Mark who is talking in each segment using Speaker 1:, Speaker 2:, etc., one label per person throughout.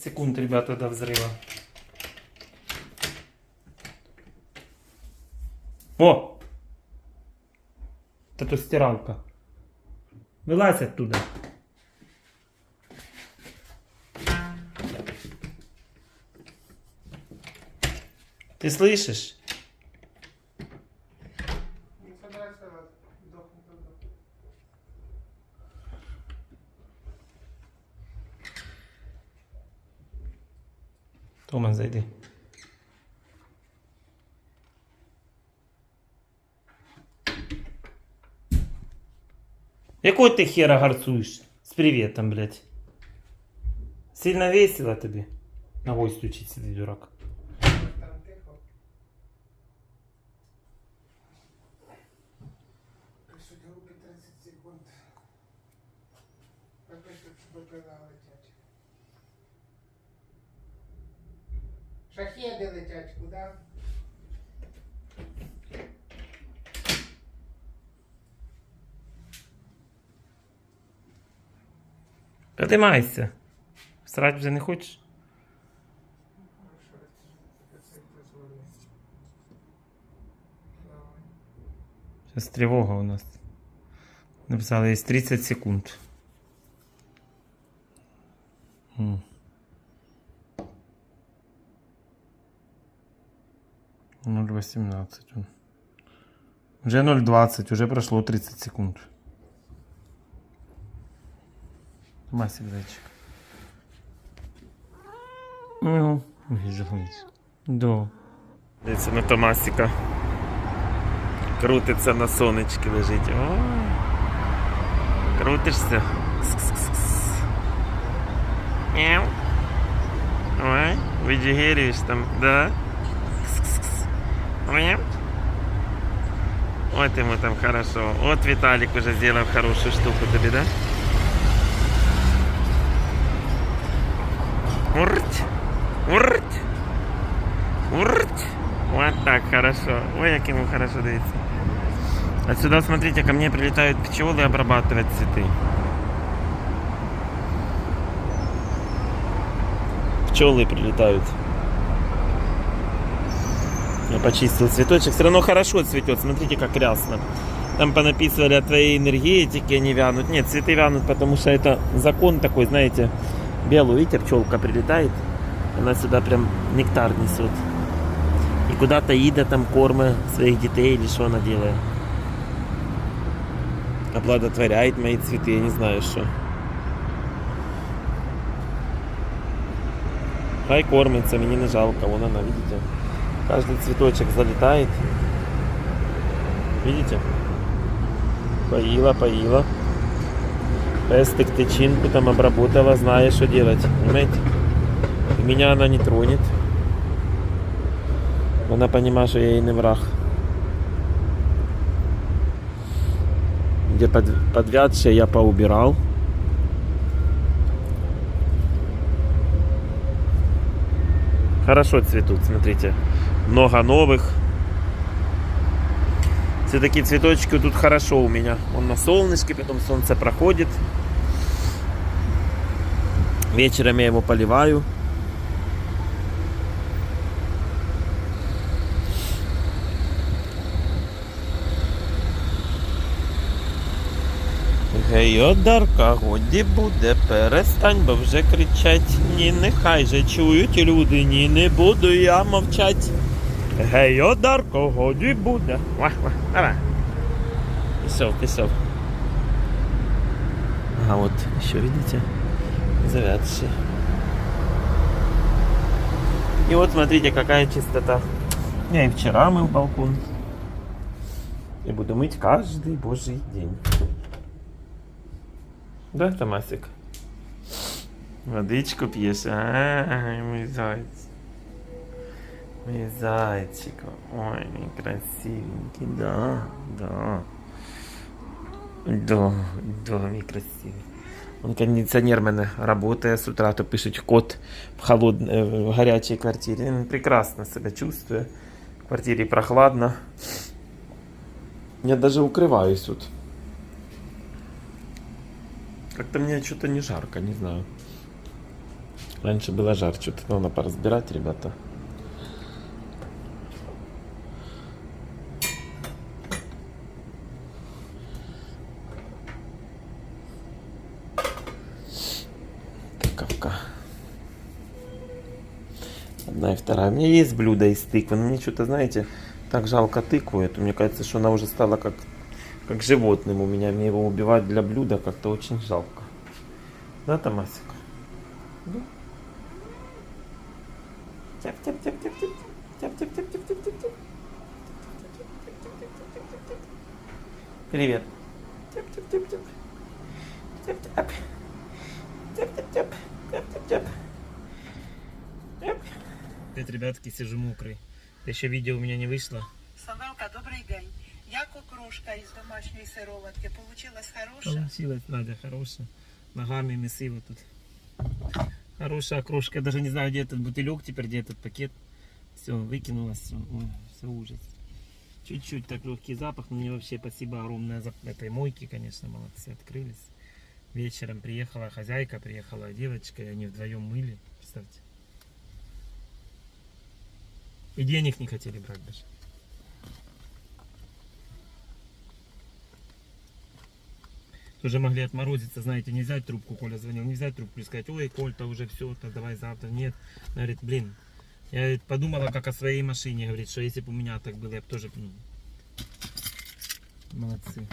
Speaker 1: секунд, ребята, до взрыва. О! Это стиралка. Вылазь оттуда. Ты слышишь? Тома, зайди. Якой ты хера горцуешь? С приветом, блядь. Сильно весело тебе? Ногой стучить сидит дурак.
Speaker 2: Там тихо. Шахеди летять куди?
Speaker 1: Подимайся. Срать вже не хочеш? Зараз тривога у нас. Написали із 30 секунд. Mm. 0,18. Вже 0,20, вже пройшло 30 секунд. Масик зайчик. Ну, гіжогнець. До. Дивіться на Томасіка. Крутиться на сонечки лежить. О! Крутишся. Ой, видігерюєш там, да? Вот ему там хорошо. Вот Виталик уже сделал хорошую штуку тебе, да? Урть. Урть. Урть. Вот так хорошо. Ой, как ему хорошо дается. Отсюда, смотрите, ко мне прилетают пчелы обрабатывать цветы. Пчелы прилетают. Я почистил цветочек. Все равно хорошо цветет. Смотрите, как рясно. Там понаписывали о твоей энергетике, они вянут. Нет, цветы вянут, потому что это закон такой, знаете, белую, видите, пчелка прилетает. Она сюда прям нектар несет. И куда-то Ида там корма своих детей или что она делает. Оплодотворяет мои цветы, я не знаю что. Хай кормится, мне не жалко, вон она, видите? Каждый цветочек залетает. Видите? Поила, поила. Пестик тычинку там обработала, зная, что делать. Понимаете? И меня она не тронет. Она понимает, что я ей не враг. Где под, подвядшие я поубирал. Хорошо цветут, смотрите Много новых. Все такие цветочки тут хорошо у меня. Он на солнышке, потом солнце проходит. Вечером я его поливаю. Гей, одарка, годі буде, перестань, бо вже кричать. Ні, нехай же чують люди, ні, не буду я мовчать. Гей, одарко, годі буде. Вах, вах, давай. Пішов, пішов. А от, що видите? Завядший. И вот смотрите, какая чистота. Я и вчера мыл балкон. И буду мыть каждый божий день. Да, Томасик? Водичку пьешь? Ай, мой зайчик. Мой зайчик. Ой, мой красивенький. Да, да. Да, да, мой красивый. Он кондиционер в мене работає з утра, то пишуть кот в, холод... е, в гарячій квартирі. Він прекрасно себе чувствує. В квартирі прохладно. Я даже укрываюсь тут. Как-то мне что-то не жарко, не знаю. Раньше было жарче. Вот надо поразбирать, ребята. Одна и вторая. У меня есть блюдо из тыквы, но мне что-то, знаете, так жалко тыкву эту. Мне кажется, что она уже стала как, как животным у меня. Мне его убивать для блюда как-то очень жалко. Да, Томасик? Да. Тяп-тяп-тяп-тяп-тяп. Тяп-тяп-тяп-тяп-тяп-тяп. Привет. Ребятки, сижу мокрый. Еще видео у меня не вышло.
Speaker 3: Самелка, добрий день. Як окрошка із домашньої сироватки? Получилась хороша?
Speaker 1: Получилось, Надя, хорошая. Ногами месиво тут. Хорошая окрошка. Я даже не знаю, где этот бутылек теперь, где этот пакет. Все, выкинулось, все, все ужас. Чуть-чуть так легкий запах, но мне вообще спасибо огромное за этой мойки, конечно, молодцы, открылись. Вечером приехала хозяйка, приехала девочка, и они вдвоем мыли, представьте. И денег не хотели брать даже. Тоже могли отморозиться, знаете, не взять трубку, Коля звонил, не взять трубку и сказать, ой, Коль-то уже все, то давай завтра. Нет, Она говорит, блин, я говорит, подумала как о своей машине, говорит, что если бы у меня так было, я бы тоже, ну, молодцы.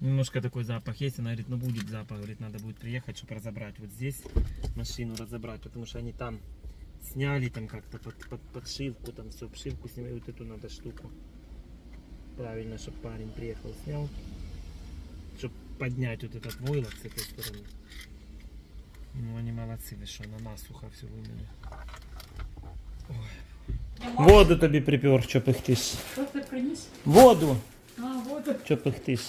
Speaker 1: Немножко такой запах есть, она говорит, ну будет запах, говорит, надо будет приехать, чтобы разобрать вот здесь машину разобрать, потому что они там сняли там как-то под, под подшивку, там все, обшивку снимали, вот эту надо штуку. Правильно, чтобы парень приехал, снял. Чтобы поднять вот этот войлок с этой стороны. Ну, они молодцы, вы что, на насухо все вымыли. Воду тобі припер, що пихтиш.
Speaker 4: Що ти приніс?
Speaker 1: Воду,
Speaker 4: А, воду
Speaker 1: що пихтиш.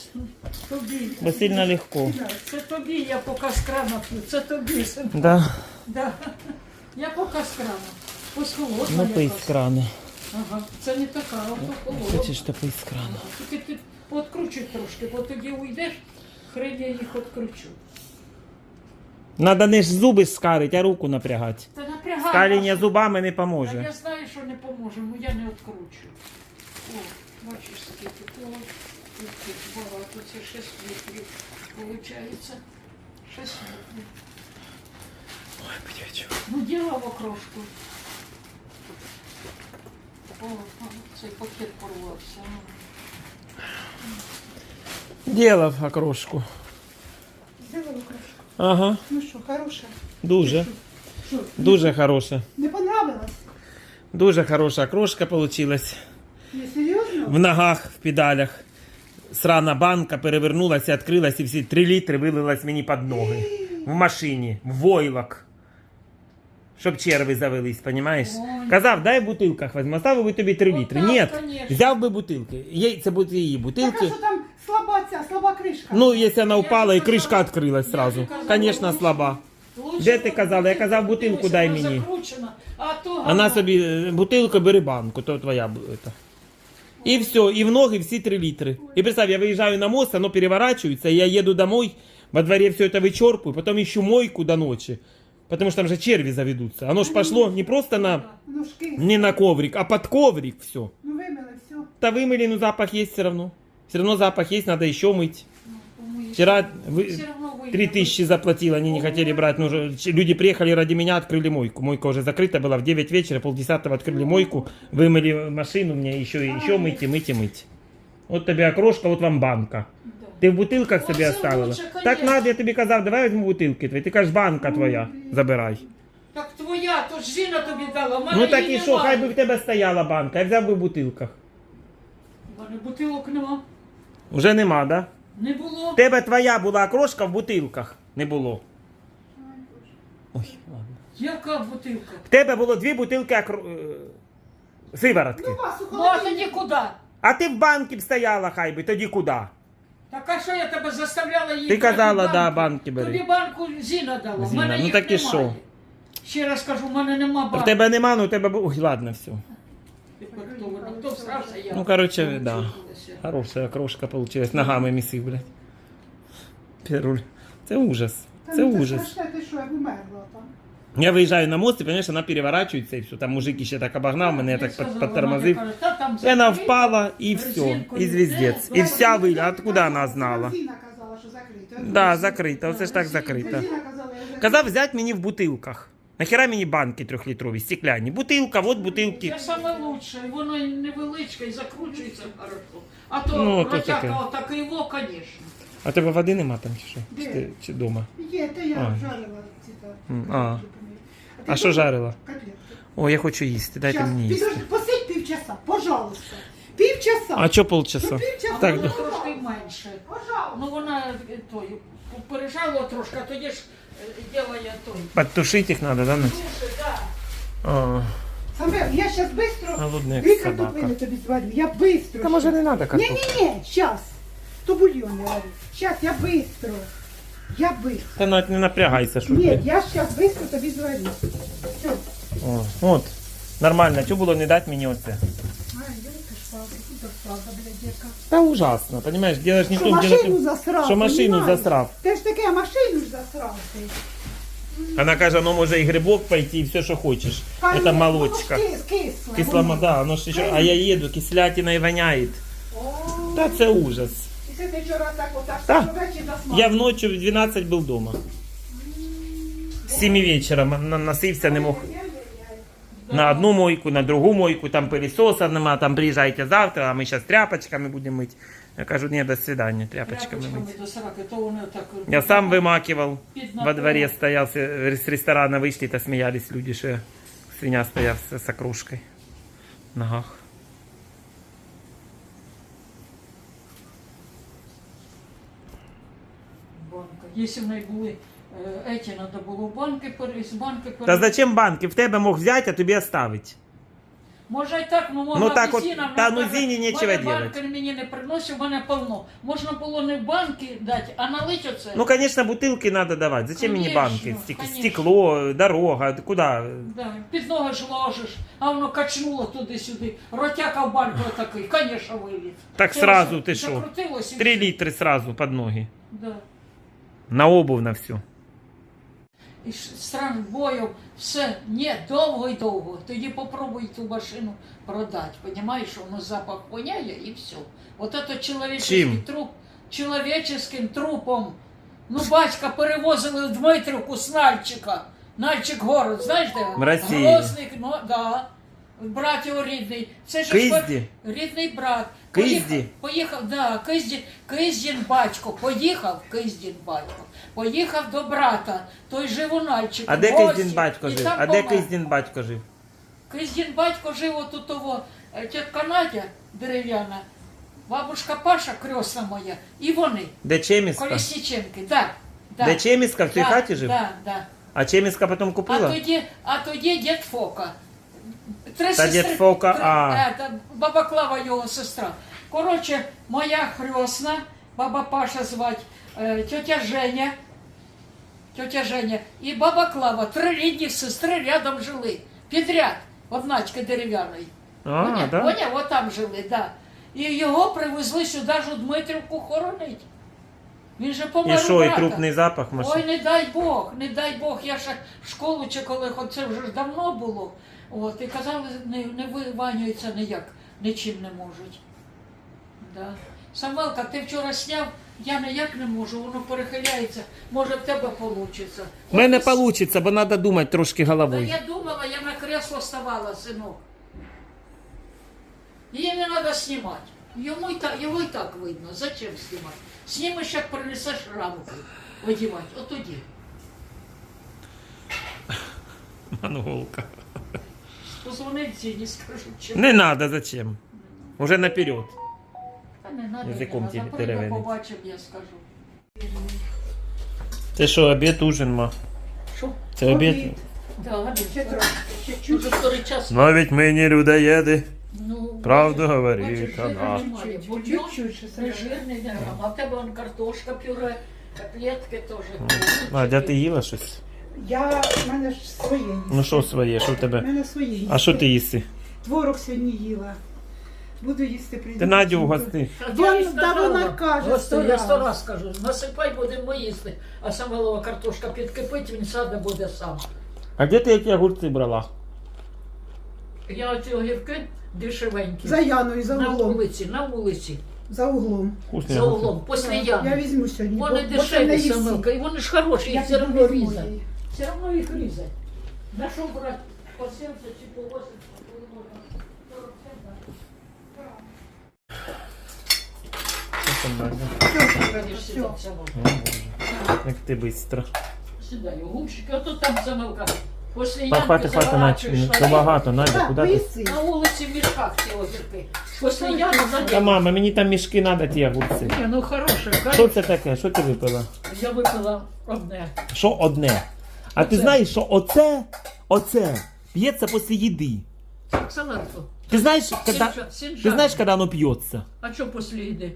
Speaker 4: тобі.
Speaker 1: Бо сильно легко.
Speaker 4: Це тобі, я поки з крана п'ю. Це тобі.
Speaker 1: Да,
Speaker 4: Да. Я поки з крана. Ось холодна
Speaker 1: ну пий
Speaker 4: якась.
Speaker 1: з крани.
Speaker 4: Ага, це не така, а то холодна.
Speaker 1: Хочеш, то пий з крана.
Speaker 4: Тільки ти откручуй трошки, бо тоді уйдеш, хрень я їх откручу.
Speaker 1: Надо не ж зуби скарить, а руку напрягати.
Speaker 4: Та напрягай.
Speaker 1: Скаління зубами не
Speaker 4: Та
Speaker 1: поможе.
Speaker 4: я знаю, що не поможе, бо я не откручу. О, бачиш, скільки того. Тут багато, це 6 літрів. Получається 6 літрів.
Speaker 1: Ой, блядь.
Speaker 4: Ну, діла в окрошку. О, о, цей пакет порвався.
Speaker 1: Ділав окрошку.
Speaker 3: Зробила окрошку.
Speaker 1: Ага,
Speaker 3: Ну що, хороша?
Speaker 1: дуже.
Speaker 3: Що,
Speaker 1: Дуже хороша.
Speaker 3: не понравилось?
Speaker 1: Дуже хороша окрошка получилась.
Speaker 3: Не серйозно?
Speaker 1: В ногах, в педалях. Срана банка перевернулася, відкрилась і всі 3 літри вилилась мені під ноги. В машині, в войлок. Щоб черви завелись, понімаєш? Казав, дай в бутилках візьму, оставив би тобі 3
Speaker 4: Ну
Speaker 1: літри. Ні, взяв би бутилки. Є, це будуть її
Speaker 3: Так, а що там слаба ця, слаба кришка?
Speaker 1: Ну, якщо вона
Speaker 4: Я
Speaker 1: упала і кришка відкрилась
Speaker 4: казала,
Speaker 1: Звісно, слаба. Де ти казала? Я казав,
Speaker 4: бутилку,
Speaker 1: дай мені. Вона собі е, бутилку бери банку, то твоя буде. І все, і в ноги всі 3 літри. І представь, я виїжджаю на мост, оно переворачивается, и я еду домой, во дворе все это вычерпаю, потом ищу мойку до ночи. Потому что там же черви заведутся. Оно ж пошло не просто на,
Speaker 3: Ну ж кинь.
Speaker 1: не на коврик, а под коврик все.
Speaker 3: Ну вимили, все.
Speaker 1: Да вымыли, ну запах есть все равно. Все равно запах есть, надо еще мыть.
Speaker 4: Помиєш.
Speaker 1: Вчера вы,
Speaker 4: Все равно вийде.
Speaker 1: 3000 заплатил, они не хотели брать. Ну, уже ч- люди приехали ради меня, открыли мойку. Мойка уже закрыта была, в 9 вечера, полдесятого открыли мойку, вымыли машину, мне еще, еще мыть и мыть и мыть. Вот тебе окрошка, вот вам банка.
Speaker 4: Да.
Speaker 1: Ти в бутилках
Speaker 4: Оце
Speaker 1: собі оставила.
Speaker 4: лучше,
Speaker 1: Так
Speaker 4: конечно.
Speaker 1: надо, я тобі казав, давай візьму бутилки твої. Ти кажеш, банка твоя, забирай.
Speaker 4: Так твоя, то ж жіна тобі дала. в мене
Speaker 1: Ну так
Speaker 4: її
Speaker 1: і що, хай би
Speaker 4: немає.
Speaker 1: в тебе стояла банка, я взяв би в бутилках.
Speaker 4: У мене бутилок нема.
Speaker 1: Уже нема, да?
Speaker 4: Не було.
Speaker 1: В тебе твоя була окрошка в бутилках. Не було. Ой, ладно.
Speaker 4: Яка бутилка?
Speaker 1: В тебе було дві бутилки окро... е, сиворотки.
Speaker 3: Ну вас у
Speaker 4: Ну, а тоді куди?
Speaker 1: А ти в банки б стояла, хай би, тоді куди?
Speaker 4: Так а що я тебе заставляла її?
Speaker 1: Ти
Speaker 4: брати
Speaker 1: казала,
Speaker 4: банки?
Speaker 1: да, банки бери.
Speaker 4: Тобі банку Зіна дала. в
Speaker 1: Зіна,
Speaker 4: мене
Speaker 1: ну
Speaker 4: їх
Speaker 1: так і
Speaker 4: немає.
Speaker 1: що?
Speaker 4: Ще раз кажу, в мене нема банки.
Speaker 1: В тебе нема, ну у тебе бу- Ой, ладно, все. Ну, короче, да.
Speaker 4: Получилося.
Speaker 1: Хорошая окрошка получилась. Ногами місив, блядь. Перуль. Це ужас.
Speaker 2: Та
Speaker 1: Це
Speaker 2: ну,
Speaker 1: ужас.
Speaker 2: страшне, ти що, я б умерла там.
Speaker 1: Я виїжджаю на мост, і, розумієш, вона переворачується і все. Там мужик ще так обогнав, мене я так
Speaker 4: сказала,
Speaker 1: под-
Speaker 4: вона
Speaker 1: підтормозив.
Speaker 4: каже, «Та там
Speaker 1: І вона
Speaker 4: закрито».
Speaker 1: впала, і все.
Speaker 4: резинку
Speaker 1: І
Speaker 4: не
Speaker 1: звіздець.
Speaker 4: те,
Speaker 1: І вся виля. Откуда вона
Speaker 2: Це
Speaker 1: знала?
Speaker 2: Зіна казала, що закрито.
Speaker 1: Да, закрита, оце ж так
Speaker 2: Це
Speaker 1: закрита.
Speaker 2: Зіна казала, я закрито.
Speaker 1: Казав взяти мені в бутилках. Нахера мені банки трьохлітрові, стекляні. Бутилка, от бутилки.
Speaker 4: Це саме лучше, воно і невеличке і закручується хорошо. А то
Speaker 1: Ну, то
Speaker 4: протяка
Speaker 1: таке.
Speaker 4: отак його, звісно.
Speaker 1: А тебе води нема там чи що? Чи, ти- чи дома?
Speaker 2: Є, та я
Speaker 1: А.
Speaker 2: жарила ці.
Speaker 1: М, а. А що жарила?
Speaker 2: Котлетки.
Speaker 1: О, я хочу їсти, дайте
Speaker 2: Щас,
Speaker 1: мені їсти.
Speaker 2: підожди, посидь півчаса, пожалуйста. Півчаса.
Speaker 1: А що полчаса?
Speaker 2: Ну, півчаса.
Speaker 1: Так,
Speaker 4: воно трошки менше.
Speaker 2: Пожалуйста.
Speaker 4: Ну вона е, той, пережало трошки, а тоді ж.
Speaker 1: Подтушить їх треба, да? Надь?
Speaker 4: Дуже, да.
Speaker 1: А,
Speaker 2: Самвел, я зараз быстро
Speaker 1: Голодний
Speaker 2: дві
Speaker 1: як собака.
Speaker 2: картоплини тобі зварю. Я быстро.
Speaker 1: Та може не треба
Speaker 2: Ні,
Speaker 1: картоплю?
Speaker 2: ні, ні, щас. То бульйон я варю. Щас, я быстро. Я быстро.
Speaker 1: Та навіть не напрягайся, що
Speaker 2: Ні,
Speaker 1: ти.
Speaker 2: я щас быстро тобі зварю. Все.
Speaker 1: О, от. Нормально, чого було не дати мені оце?
Speaker 2: Яка.
Speaker 1: Та ужасно, понимаешь, делаешь не
Speaker 2: Що
Speaker 1: то,
Speaker 2: машину
Speaker 1: делаешь...
Speaker 2: засрав,
Speaker 1: Що машину
Speaker 2: понімаєш?
Speaker 1: засрав.
Speaker 2: Ти ж таке, машину ж засрав ти.
Speaker 1: Вона каже, ну може і грибок пойти, і все, що хочеш.
Speaker 2: Конечно,
Speaker 1: Это молочка.
Speaker 2: воно ж кис- кисле,
Speaker 1: да, оно ж ще... А я їду, кислятина і воняє.
Speaker 2: О,
Speaker 1: Та це ужас.
Speaker 2: І це ти вчора так отак,
Speaker 1: Та. Я вночі в 12 був вдома. З 7 вечора на- насився, не мог на одну мойку, на другу мойку, там пилісоса нема, там приїжджайте завтра, а ми зараз тряпочками будемо мити. Я кажу, ні, до свидання, тряпочками мити.
Speaker 4: до сраки, то вони так...
Speaker 1: Я сам вимакивав.
Speaker 4: Під
Speaker 1: Во
Speaker 4: напором.
Speaker 1: дворе стоял, с с ресторана вышли, смеялись люди, что свинья стоял с, с окружкой в ногах.
Speaker 4: Банка. Якщо в неї були е, еті, треба було банки пере- з банки
Speaker 1: Та
Speaker 4: пере...
Speaker 1: зачем банки? В тебе мог взять, а тобі оставить.
Speaker 4: Може і так, ну можна
Speaker 1: Ну, так от,
Speaker 4: Зіна,
Speaker 1: та, ну,
Speaker 4: каже,
Speaker 1: Зіні нічого
Speaker 4: «Мене
Speaker 1: делать».
Speaker 4: банки мені не приносить, у мене повно. Можна було не банки дати, а налить оце.
Speaker 1: Ну, конечно, бутылки надо давать. Зачем
Speaker 4: Конечно,
Speaker 1: банки? Стек-
Speaker 4: конечно.
Speaker 1: Стекло, дорога, куда?
Speaker 4: Да, під ноги ж ложиш, а воно качнуло туди-сюди. Ротяка в банку такий, звісно, виліз.
Speaker 1: Так сразу ти що?
Speaker 4: і
Speaker 1: Три
Speaker 4: все.
Speaker 1: литра сразу под ноги.
Speaker 4: Да.
Speaker 1: На обувь, на все.
Speaker 4: І ж стран бою, все, ні, довго і довго. Тоді попробуй ту машину продати. Понімаєш, що воно запах воняє і все. От це чоловічий
Speaker 1: Чим?
Speaker 4: труп, чоловічим трупом. Ну, батька перевозили в Дмитрівку з Нальчика. Нальчик город, знаєш де?
Speaker 1: В Росії.
Speaker 4: Грозник, ну, да. Брат його рідний. Це ж
Speaker 1: Кизді?
Speaker 4: рідний брат.
Speaker 1: Кизді?
Speaker 4: Поїхав, поїхав, да, Кизді, Киздін батько, поїхав, Киздін батько, поїхав до брата, той жив у Нальчику.
Speaker 1: А де
Speaker 4: в гості,
Speaker 1: Киздін батько
Speaker 4: і
Speaker 1: жив?
Speaker 4: там
Speaker 1: А де
Speaker 4: помер.
Speaker 1: Киздін батько жив?
Speaker 4: Киздін батько жив отут того, е, тітка Надя дерев'яна, бабушка Паша, крьосна моя, і вони,
Speaker 1: Де Чеміска?
Speaker 4: Колісніченки, да, да.
Speaker 1: Де Чеміска в цій
Speaker 4: да,
Speaker 1: хаті жив?
Speaker 4: Да, да.
Speaker 1: А Чеміска потім
Speaker 4: А
Speaker 1: купила?
Speaker 4: тоді, а тоді дід Фока. Три
Speaker 1: Та
Speaker 4: сестри-
Speaker 1: дід Фока,
Speaker 4: три-
Speaker 1: а.
Speaker 4: е, та баба Клава його сестра. Коротше, моя хресна, баба Паша звать, е, тетя Женя, тетя Женя і баба Клава, три рідні сестри рядом жили. Підряд, одначки дерев'яної.
Speaker 1: А,
Speaker 4: Поняв?
Speaker 1: да?
Speaker 4: Поняв? Отам жили, да. І його привезли сюди ж у Дмитрівку хоронить. Він же помер
Speaker 1: І
Speaker 4: у
Speaker 1: що, і
Speaker 4: брата.
Speaker 1: трупний запах
Speaker 4: Ой, не дай Бог, не дай Бог. Я ще в школу чи коли ход- це вже ж давно було. От, і казали, не, не виванюються ніяк, нічим не можуть. Да. Самвелка, ти вчора сняв, я ніяк не можу, воно перехиляється, може в тебе вийде.
Speaker 1: У мене вийде, бо треба думати трошки головою.
Speaker 4: я думала, я на кресло ставала, синок. Її не треба знімати. Йому і так, його і так видно. Зачем знімати? Знімеш, як принесеш рамку одівати. От тоді.
Speaker 1: Монголка.
Speaker 4: Позвонить Зіні, скажу, чи
Speaker 1: Не надо, зачем? Уже наперед.
Speaker 4: Та не надо,
Speaker 1: Язиком
Speaker 4: не надо. Прийде, побачив, я скажу.
Speaker 1: Це що, обід, ужин, ма?
Speaker 4: Що?
Speaker 1: Це обід?
Speaker 4: Да, обід.
Speaker 2: Ще трохи, ще чуть.
Speaker 4: Уже вторий час.
Speaker 1: Навіть мені людоєди.
Speaker 4: Ну,
Speaker 1: Правду говорить
Speaker 4: бачиш,
Speaker 1: вона.
Speaker 4: немає. Бульйон
Speaker 2: Чуть-чуть ще
Speaker 4: не. А в тебе вон картошка, пюре, котлетки теж.
Speaker 1: Надя, ти їла щось?
Speaker 2: Я, в мене ж своє їсти.
Speaker 1: Ну що своє, що в
Speaker 2: В
Speaker 1: тебе?
Speaker 2: мене своє їсти.
Speaker 1: А що ти їси?
Speaker 2: Творог сьогодні їла. Буду їсти прийду.
Speaker 1: Ти Надю гости.
Speaker 2: Вон, да вона каже,
Speaker 4: Ось то я
Speaker 2: стояла.
Speaker 4: сто раз кажу, насипай будемо їсти, а самолова картошка підкипить, він саде буде сам.
Speaker 1: А де ти ті огурці брала?
Speaker 4: Я оці огірки дешевенькі.
Speaker 2: За Яною, за
Speaker 4: на
Speaker 2: углом.
Speaker 4: вулиці, на вулиці,
Speaker 2: За углом.
Speaker 1: Вкусні
Speaker 4: за
Speaker 1: огурці.
Speaker 4: углом, після
Speaker 2: Я
Speaker 4: ями.
Speaker 2: візьму сьогодні.
Speaker 4: Вони
Speaker 2: бо- бо це
Speaker 4: дешеві,
Speaker 2: їсти.
Speaker 4: самилка, і вони ж хороші,
Speaker 2: Я
Speaker 4: їх все одно
Speaker 2: підгорну
Speaker 4: різать.
Speaker 2: її.
Speaker 4: Все одно їх різать. На що брати по 70 чи по 80, коли можна 40 центів?
Speaker 1: Що там, Надя?
Speaker 2: Все, все.
Speaker 1: Як ти бистро.
Speaker 4: Сідаю, губчики, ото там самилка. Після
Speaker 1: Та хвати, хвати, Надь. Це
Speaker 4: на
Speaker 1: багато, Надя, куди ти?
Speaker 4: На вулиці в мішках ці огірки. Після ями
Speaker 1: Та мама, мені там мішки треба ті огурці.
Speaker 4: Ні, ну хороше,
Speaker 1: Що це таке? Що ти випила?
Speaker 4: Я випила одне.
Speaker 1: Що одне? А ти
Speaker 4: Оце.
Speaker 1: знаєш, що оце, оце п'ється після їди.
Speaker 4: Салатку.
Speaker 1: Ти знаєш, когда,
Speaker 4: Сінжа- сінжа.
Speaker 1: ти знаєш, коли воно п'ється?
Speaker 4: А що після їди?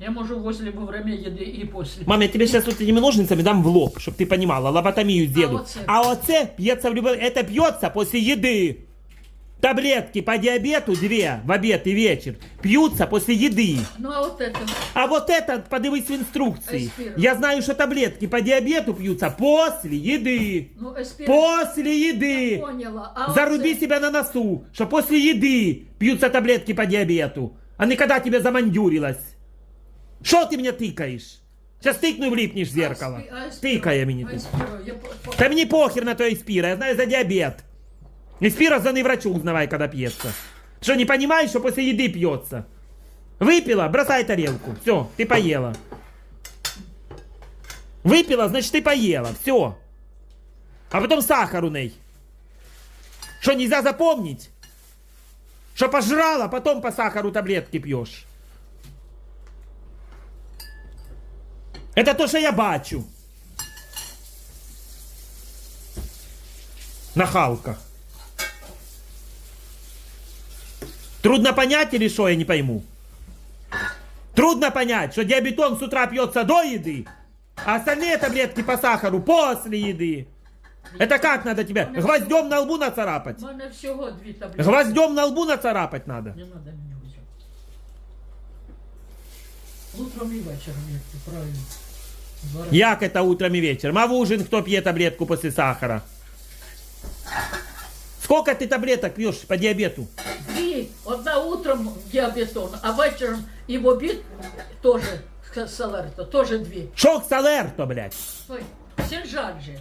Speaker 4: Я можу возле во время їди і після.
Speaker 1: Мам, я тебе сейчас вот этими ножницами дам в лоб, чтобы ты понимала, лоботомию сделаю.
Speaker 4: оце?
Speaker 1: А оце пьется в любой... Это пьется после еды. Таблетки по диабету две в обед и вечер пьются после еды.
Speaker 4: Ну а от это.
Speaker 1: А вот это, подивись в инструкции.
Speaker 4: Эспир.
Speaker 1: Я знаю, что таблетки по диабету пьются после еды.
Speaker 4: Ну, еспір...
Speaker 1: После еды.
Speaker 4: Поняла. А
Speaker 1: Заруби
Speaker 4: оце-
Speaker 1: себя на носу, что после еды пьются таблетки по диабету, а не когда тебе замандюрилось. Что ты меня тыкаешь? Сейчас тыкну и влипнешь в зеркало.
Speaker 4: А еспір-
Speaker 1: Тыкай меня
Speaker 4: а
Speaker 1: ты.
Speaker 4: еспір- я по- по-
Speaker 1: Да мне похер на то Эспира, я знаю за диабет. Эспира звони врачу, узнавай, когда пьется. Что, не понимаешь, что после еды пьется? Выпила, бросай тарелку. Все, ты поела. Выпила, значит, ты поела. Все. А потом сахар у ней. Что, нельзя запомнить? Что пожрала, потом по сахару таблетки пьешь. Это то, что я бачу. Нахалка. Трудно понять или что, я не пойму. Трудно понять, что диабетон с утра пьется до еды, а остальные таблетки по сахару после еды. Это как надо тебя? Гвоздем на лбу нацарапать?
Speaker 4: У мене всього дві таблетки.
Speaker 1: Гвоздем на лбу нацарапать надо.
Speaker 4: Не надо мені взяти. Утром і вечором, як ти правильно. Два рази.
Speaker 1: Як это утром и вечером? А в ужин кто пьет таблетку после сахара? Сколько ты таблеток пьешь по диабету?
Speaker 4: Дві. Одна утром діабетон, а вечором і в обід теж салерто, теж дві.
Speaker 1: Шок салерто, блядь.
Speaker 4: Ой, синжаль же.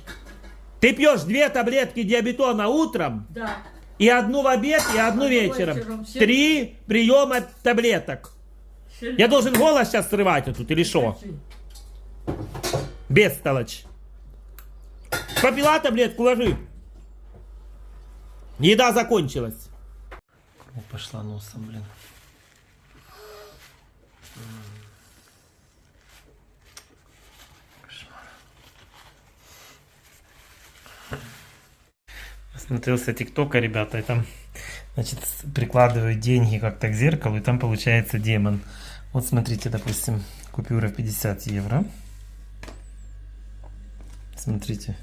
Speaker 1: Ты пьешь две таблетки диабетона утром
Speaker 4: Да.
Speaker 1: и одну в обед, и одну
Speaker 4: Одну
Speaker 1: вечером.
Speaker 4: вечером. Все-
Speaker 1: Три приема таблеток.
Speaker 4: Синжаль.
Speaker 1: Я должен голос сейчас срывать вот тут или что? Бестолочь. Попила таблетку, ложи. Еда закончилась. Пошла носом, блин. Смотрелся тиктока, ребята, и там, значит, прикладывают деньги как-то к зеркалу, и там получается демон. Вот смотрите, допустим, купюра в 50 евро. Смотрите,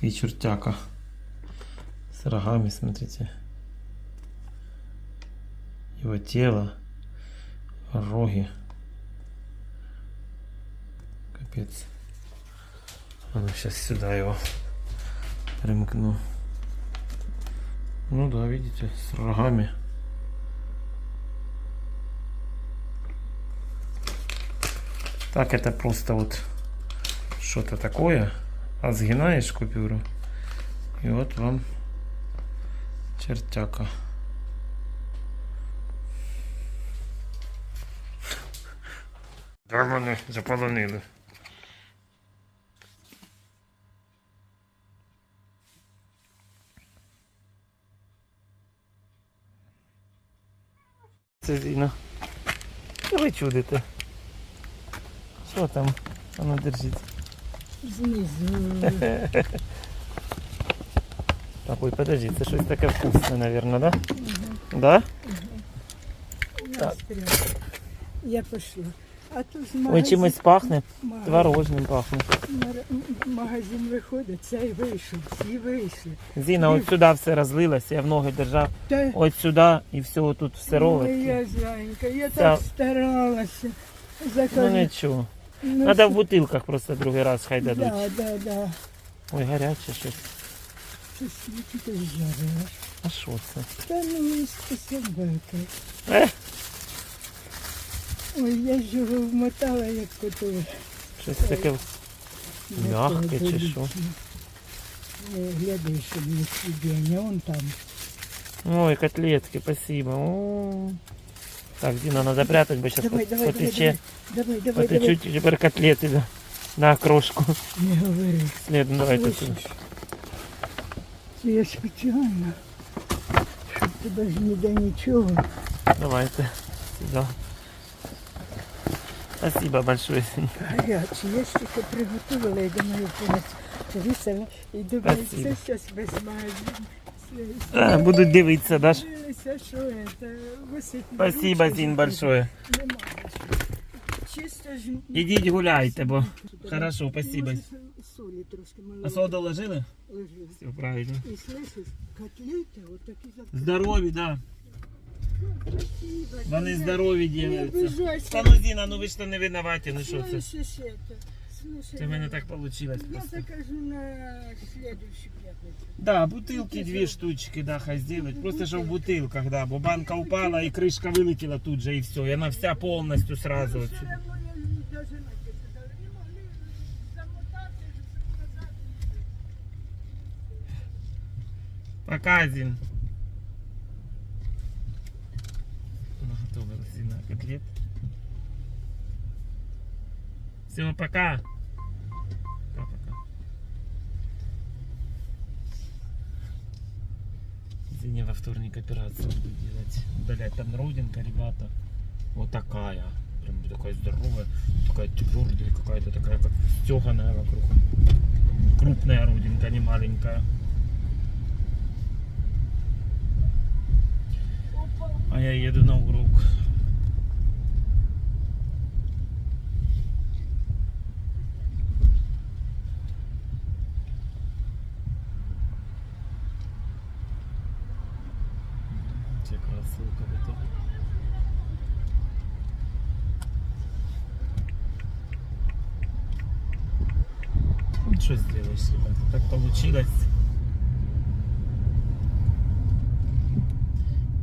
Speaker 1: и чертяка с рогами, смотрите. Его тело, роги. Капец. А ну сейчас сюда его примкну. Ну да, видите, с рогами. Так, это просто вот что-то такое. А сгинаешь купюру. И вот вам чертяка. Дармани заполонили. Це Зіна. Що ви чудите? Що там? А ну держіть. Так, ой, подожди, це щось таке вкусне, наверное, да? Да? Так.
Speaker 2: Я пішла. А то з
Speaker 1: Ой,
Speaker 2: магазин,
Speaker 1: чимось пахне.
Speaker 2: магазин,
Speaker 1: Творожним пахне.
Speaker 2: магазин виходить, цей вийшов, всі вийшли.
Speaker 1: Зіна, от сюди все розлилося, я в ноги держав.
Speaker 2: Та,
Speaker 1: От сюди і все тут в сироватці.
Speaker 2: моя зайка, я
Speaker 1: Ця-
Speaker 2: так старалася.
Speaker 1: Ну нічого.
Speaker 2: Ну,
Speaker 1: Надо в бутилках просто другий раз хай дадуть.
Speaker 2: Да, да, да.
Speaker 1: Ой, гаряче щось.
Speaker 2: Щось ти жарила.
Speaker 1: А що це?
Speaker 2: Та ну місце собаки.
Speaker 1: Е,
Speaker 2: Ой, я ж його вмотала, як коту.
Speaker 1: щось таке м'яке чи що.
Speaker 2: Е, Гляди, щоб не сидіння, он там.
Speaker 1: Ой, котлетки, спасибо. О. Так, Зіна, надо прятать, бо зараз
Speaker 2: Давай, давай, давай,
Speaker 1: потече.
Speaker 2: давай, давай, давай, давай.
Speaker 1: Потечуть тепер котлети да, на окрошку.
Speaker 2: Не говори.
Speaker 1: Слід, ну, давайте
Speaker 2: Слышиш?
Speaker 1: сюди.
Speaker 2: Це я спеціально, щоб тебе ж ніде нічого.
Speaker 1: Давайте. Сюда. Спасибо большое. Зіна.
Speaker 2: Гарячі, я ж тільки приготувала, я думаю, понес повісила. І думаю,
Speaker 1: Спасибо.
Speaker 2: це щось без магазину.
Speaker 1: А, Будуть дивитися, Даш.
Speaker 2: Дивилися, що це, висить на
Speaker 1: Спасибо,
Speaker 2: ручці,
Speaker 1: Зін,
Speaker 2: що
Speaker 1: большое.
Speaker 2: Нема. Чисто ж...
Speaker 1: Ідіть гуляйте, бо хорошо, спасибо.
Speaker 2: Може, солі трошки мало.
Speaker 1: А соду ложили?
Speaker 2: Ложив.
Speaker 1: Все правильно.
Speaker 2: І слышиш, котлети, отакі за...
Speaker 1: Здорові, да. Вони здорові
Speaker 2: Не
Speaker 1: ділаються.
Speaker 2: обижайся.
Speaker 1: Та ну Зіна, ну ви ж то не винуваті, ну що це?
Speaker 2: Слышиш это? Слушай,
Speaker 1: Це в мене так вийшло
Speaker 2: Я
Speaker 1: просто.
Speaker 2: закажу на следующую пятницу.
Speaker 1: Да, бутылки две штучки, да, хай сделать. Просто что в бутылках, да, бо банка упала и крышка вылетела тут же и все. И она вся полностью сразу.
Speaker 2: Все
Speaker 1: отсюда.
Speaker 2: равно я не даже на это не могли замотати, сказати.
Speaker 1: Пока, Зин. Наготовила Зина котлет. Все, пока. Пока-пока. Зине во вторник операцию буду делать. Удалять там родинка, ребята. Вот такая. Прям такая здоровая, такая твердая, какая-то такая, как стеганая вокруг. Крупная родинка, не маленькая. А я еду на урок. Ну, что сделаешь, ребята? Так получилось.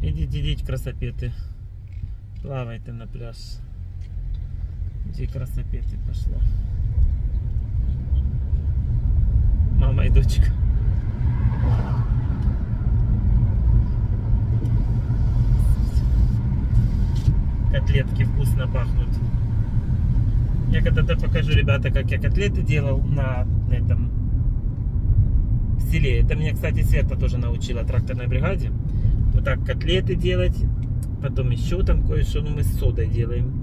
Speaker 1: Ідіть, ідіть, красопети. Плавайте на пляж. Где красопети пошло. Мама и дочка. Котлетки вкусно пахнут. Я когда-то покажу, ребята, как я котлеты делал на этом в селе. Это меня, кстати, Света тоже научила тракторной бригаде. Вот так котлеты делать. Потом еще там кое-что. Ну, мы с содой делаем.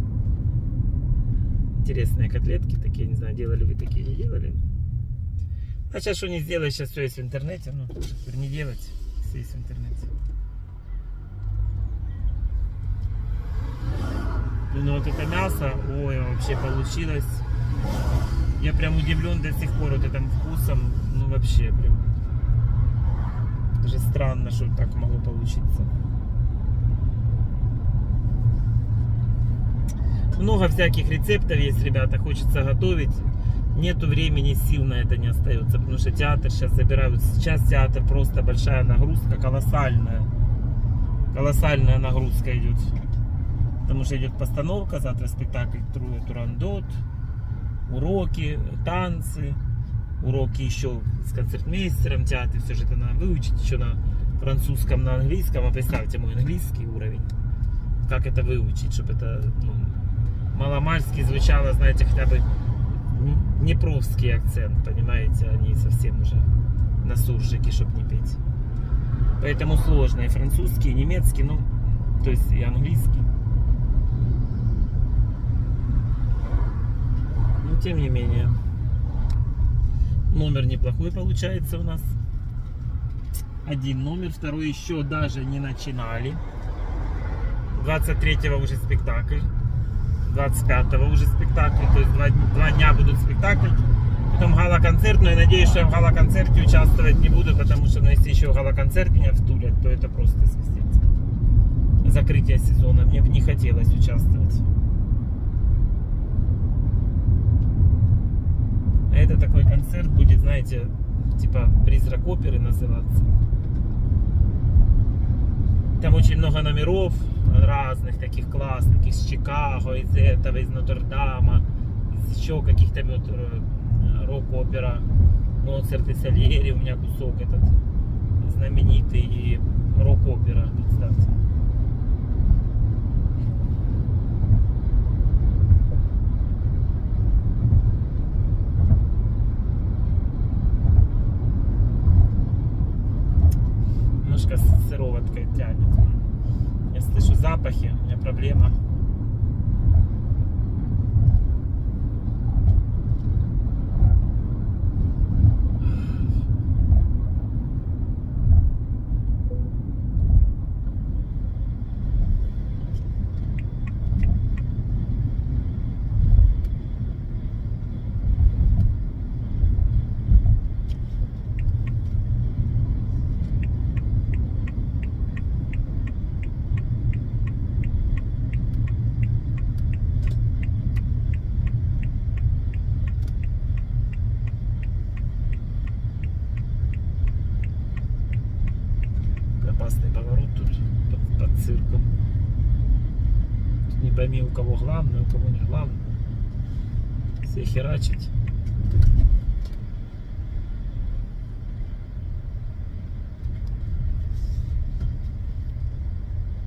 Speaker 1: Интересные котлетки такие. Не знаю, делали вы такие, не делали. А сейчас что не сделаешь, сейчас все есть в интернете. Ну, не делать. Все есть в интернете. Ну вот это мясо, ой, вообще получилось. Я прям удивлен до сих пор вот этим вкусом. Ну вообще прям. Даже странно, что так могло получиться. Много всяких рецептов есть, ребята, хочется готовить. Нету времени, сил на это не остается, потому что театр сейчас забирают. Сейчас театр просто большая нагрузка, колоссальная. Колоссальная нагрузка идет. Потому что идет постановка, завтра спектакль Тру- Турандот, уроки, танцы, уроки еще с концертмейстером театра, все же это надо выучить еще на французском, на английском. А представьте мой английский уровень. Как это выучить, чтобы это ну, маломальски звучало, знаете, хотя бы н- днепровский акцент, понимаете, они совсем уже на суржике, чтобы не петь. Поэтому сложно и французский, и немецкий, ну, то есть и английский. Но тем не менее, номер неплохой получается у нас. Один номер, второй еще даже не начинали. 23-го уже спектакль. 25-го уже спектакль, то есть два, два дня будут спектакль. Потом гала-концерт, но я надеюсь, что я в гала-концерте участвовать не буду, потому что ну, если еще гала-концерт меня втулят, то это просто свистец. Закрытие сезона, мне бы не хотелось участвовать. Это такой концерт будет, знаете, типа призрак оперы называться. Там очень много номеров разных, таких классных, из Чикаго, из этого, из Нотр-Дама, из еще каких-то э, рок-опера, Моцарт и Сальери, у меня кусок этот знаменитый и рок-опера, представьте. Немножко с сыроваткой тянет. Я слышу запахи, у меня проблема. опасный поворот тут под, под цирком. Тут не пойми кого главное, у кого не главное. Все херачить.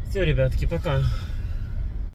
Speaker 1: Все, ребятки, пока.